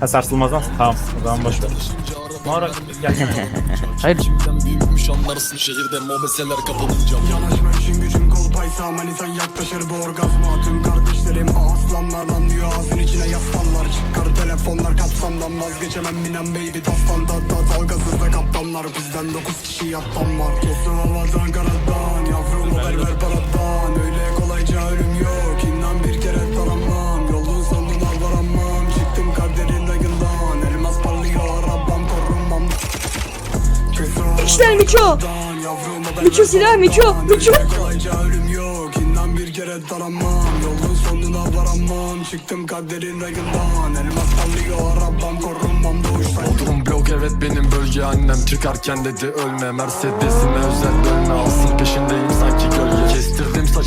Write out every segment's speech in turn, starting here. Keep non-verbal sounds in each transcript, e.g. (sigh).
Ha sarsılmazdan tamam o zaman boş ver. Mağara gel. (laughs) Hayır. Kimden büyükmüş anlarsın şehirde. Mobeseler kapılınca Yanaşma işin gücün kolpaysa manitan yaklaşır bu orgazma Tüm kardeşlerim aslanlar. Anlıyor ağzın içine yaslanlar. Çıkar telefonlar kapsamdan. Vazgeçemem minen baby Tastan. Tat tat dalgasız da kaptanlar. Bizden dokuz kişi yattan var. Kesin havadan karadan yavrum İşte Miço. Miço silah Miço. Miço. Kere taramam Yolun sonuna varamam Çıktım kaderin rayından Elmas parlıyor arabam korunmam doğuştan Bodrum blok evet benim bölge annem Çıkarken dedi ölme Mercedes'ime özel dönme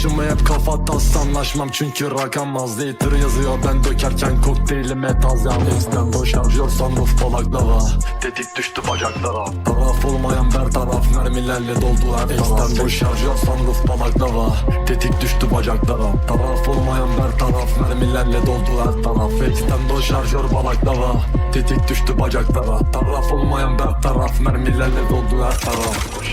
Saçımı hep kafa tas Anlaşmam çünkü rakam az Later yazıyor. Ben dökerken kokteylime taze Ex'ten boş şarjör sunroof baklava Tetik düştü bacaklara. Taraf olmayan ber taraf Mermilerle doldu her taraf Ex'ten boş şarjör sunroof baklava Tetik düştü bacaklara. Taraf olmayan ber taraf Mermilerle doldu her taraf Ex'ten boş şarjör baklava Tetik düştü bacaklara. Taraf olmayan ber taraf Mermilerle doldu her taraf Boş